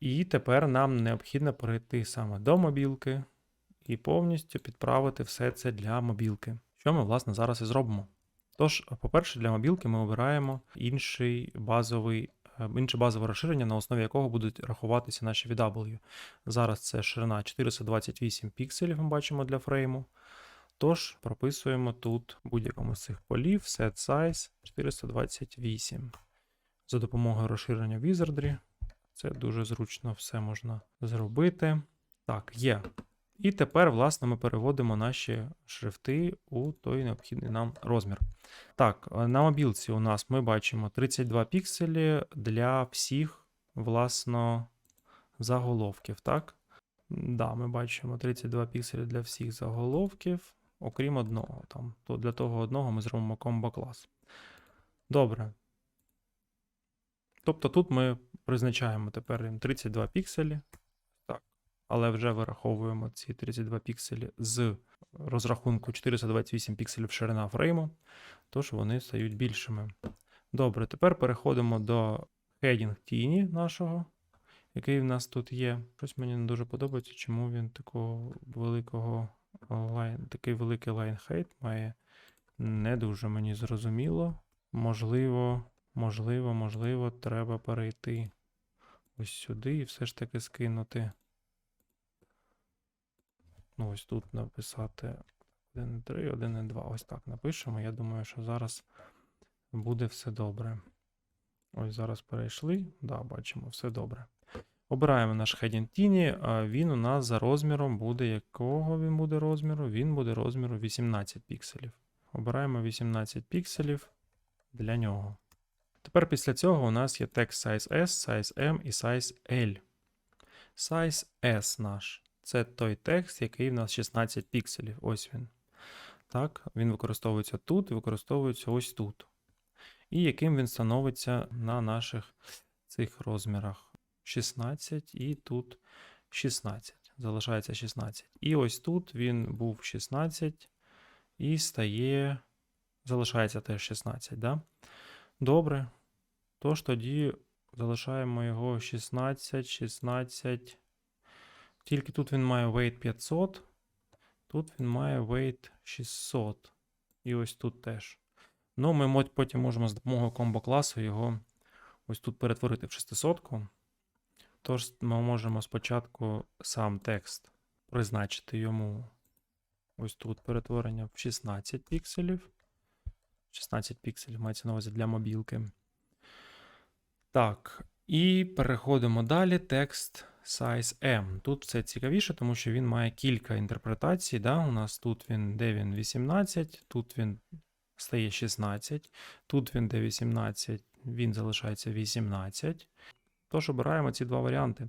І тепер нам необхідно перейти саме до мобілки і повністю підправити все це для мобілки. Що ми, власне, зараз і зробимо. Тож, по-перше, для мобілки ми обираємо інший базовий, е, інше базове розширення, на основі якого будуть рахуватися наші VW. Зараз це ширина 428 пікселів, ми бачимо для фрейму. Тож прописуємо тут в будь-якому з цих полів set size 428. За допомогою розширення Wizardry. Це дуже зручно все можна зробити. Так, є. І тепер, власне, ми переводимо наші шрифти у той необхідний нам розмір. Так, е, на мобілці у нас ми бачимо 32 пікселі для всіх, власно, заголовків, так? Да, ми бачимо 32 пікселі для всіх заголовків, окрім одного. Там. То для того одного ми зробимо комбо клас. Добре. Тобто тут ми призначаємо тепер їм 32 пікселі. Так. Але вже вираховуємо ці 32 пікселі з розрахунку 428 пікселів ширина фрейму, тож вони стають більшими. Добре, тепер переходимо до heading тіні нашого, який в нас тут є. Щось мені не дуже подобається, чому він такого великого лайн, такий великий height має. Не дуже мені зрозуміло. Можливо, можливо, можливо, треба перейти ось сюди і все ж таки скинути. Ну, ось тут написати 1.3, 1.2. Ось так напишемо. Я думаю, що зараз буде все добре. Ось зараз перейшли. Да, бачимо, все добре. Обираємо наш heading тіні. Він у нас за розміром буде. Якого він буде розміру? Він буде розміру 18 пікселів. Обираємо 18 пікселів для нього. Тепер після цього у нас є текст size S, size M і size L. Size S наш. Це той текст, який в нас 16 пікселів. Ось він. Так, він використовується тут і використовується ось тут. І яким він становиться на наших цих розмірах. 16 і тут 16. Залишається 16. І ось тут він був 16 і стає. Залишається теж 16, да? Добре. Тож тоді залишаємо його 16, 16. Тільки тут він має weight 500, тут він має weight 600. І ось тут теж. Ну, ми потім можемо з допомогою комбо класу його ось тут перетворити в 600. Тож ми можемо спочатку сам текст призначити йому ось тут перетворення в 16 пікселів. 16 пікселів мається на увазі для мобілки. Так, і переходимо далі. Текст size M. Тут все цікавіше, тому що він має кілька інтерпретацій. Да? У нас тут він, де він 18, тут він стає 16, тут він де 18, він залишається 18. Тож обираємо ці два варіанти.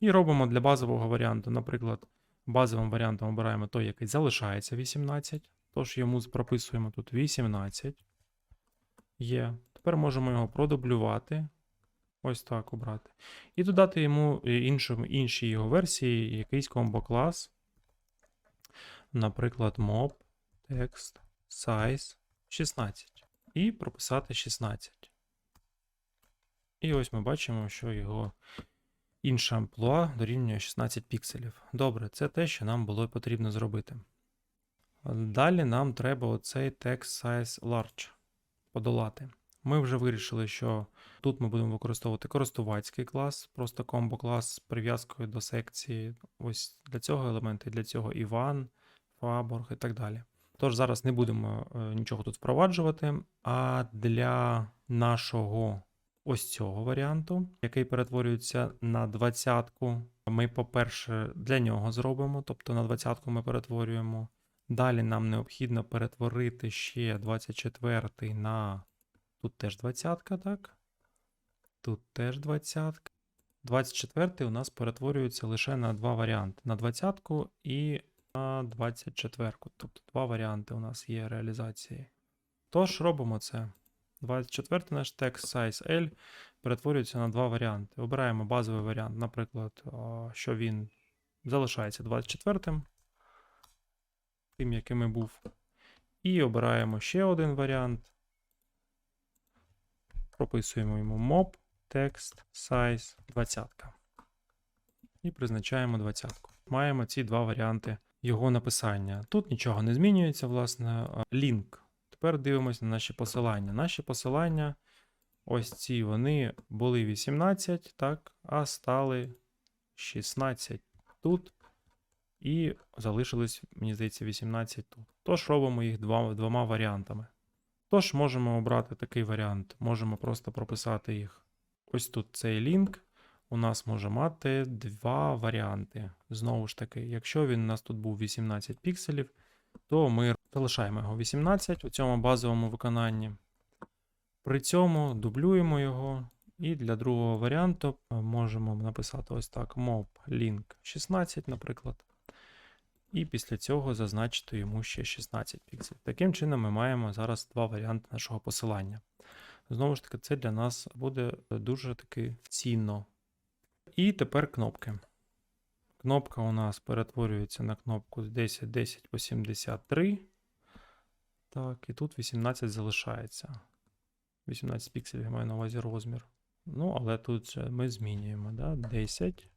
І робимо для базового варіанту, наприклад, базовим варіантом обираємо той, який залишається 18. Тож йому прописуємо тут 18. Є. Тепер можемо його продублювати. Ось так обрати. І додати йому е, іншому, іншій його версії якийсь комбо-клас. Наприклад, mob, text, size 16. І прописати 16. І ось ми бачимо, що його інша амплуа дорівнює 16 пікселів. Добре, це те, що нам було потрібно зробити. Далі нам треба оцей text size large подолати. Ми вже вирішили, що тут ми будемо використовувати користувацький клас, просто комбо-клас з прив'язкою до секції. Ось для цього елемента, і для цього Іван, Фаборг і так далі. Тож зараз не будемо е, нічого тут впроваджувати. А для нашого ось цього варіанту, який перетворюється на двадцятку, ми, по-перше, для нього зробимо, тобто на двадцятку ми перетворюємо. Далі нам необхідно перетворити ще 24 на. Тут теж двадцятка, так? Тут теж двадцятка. 24 у нас перетворюється лише на два варіанти: на двадцятку і на 24. Тобто два варіанти у нас є реалізації. Тож робимо це. 24 наш text size L перетворюється на два варіанти. Обираємо базовий варіант, наприклад, що він залишається 24 тим, яким і був. І обираємо ще один варіант. Прописуємо йому mob, text, size 20. і призначаємо двадцятку. Маємо ці два варіанти його написання. Тут нічого не змінюється, власне. Лінк. Тепер дивимося на наші посилання. Наші посилання, ось ці вони були 18, так, а стали 16 тут. І залишилось, мені здається, 18 тут. Тож робимо їх два, двома варіантами. Тож можемо обрати такий варіант. Можемо просто прописати їх. Ось тут цей лінк у нас може мати два варіанти. Знову ж таки, якщо він у нас тут був 18 пікселів, то ми залишаємо його 18 у цьому базовому виконанні. При цьому дублюємо його. І для другого варіанту е, можемо написати ось так: mob link 16, наприклад. І після цього зазначити йому ще 16 пікселів. Таким чином, ми маємо зараз два варіанти нашого посилання. Знову ж таки, це для нас буде дуже таки цінно. І тепер кнопки. Кнопка у нас перетворюється на кнопку 10, 10 по 73. Так, і тут 18 залишається. 18 пікселів я маю на увазі розмір. Ну, але тут ми змінюємо, да? 10.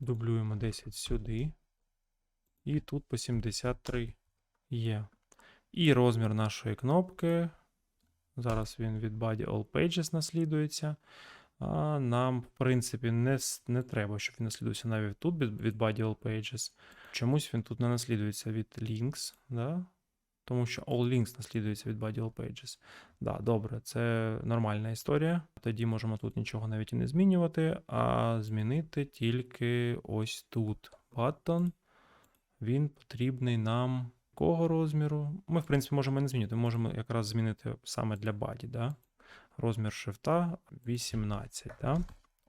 Дублюємо 10 сюди. І тут по 73 є. І розмір нашої кнопки. Зараз він від Body All Pages наслідується. А нам, в принципі, не, не треба, щоб він наслідувався навіть тут від, Body All Pages. Чомусь він тут не наслідується від Links, да? тому що All Links наслідується від Body All Pages. Да, добре, це нормальна історія. Тоді можемо тут нічого навіть і не змінювати, а змінити тільки ось тут. Button. Він потрібний нам якого розміру? Ми, в принципі, можемо не змінити. Ми можемо якраз змінити саме для баді, да? Розмір шрифта 18, да?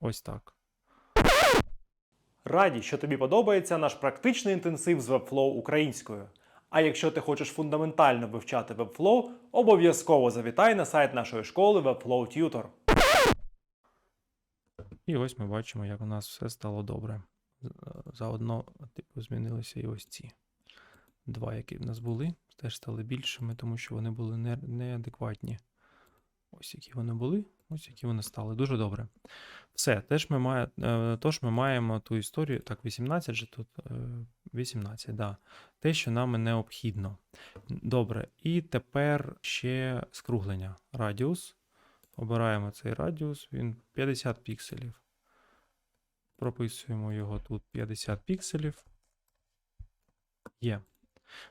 Ось так. Раді, що тобі подобається наш практичний інтенсив з Webflow українською. А якщо ти хочеш фундаментально вивчати Webflow, обов'язково завітай на сайт нашої школи Webflow Tutor. І ось ми бачимо, як у нас все стало добре. Е, Заодно, типу, змінилися і ось ці два, які в нас були, теж стали більшими, тому що вони були не, неадекватні. Ось які вони були, ось які вони стали. Дуже добре. Все, теж ми має, е, тож ми маємо ту історію. Так, 18 же тут. е, 18, да. Те, що нам необхідно. Добре. І тепер ще скруглення. Радіус. Обираємо цей радіус, він 50 пікселів. Прописуємо його тут 50 пікселів. Є.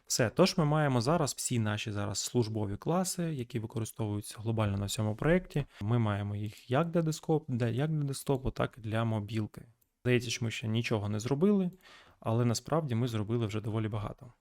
Все. Тож ми маємо зараз всі наші зараз службові класи, які використовуються глобально на всьому проєкті. Ми маємо їх як для десктопу, як для десктопу, так і для мобілки. Здається, що ми ще нічого не зробили, але насправді ми зробили вже доволі багато.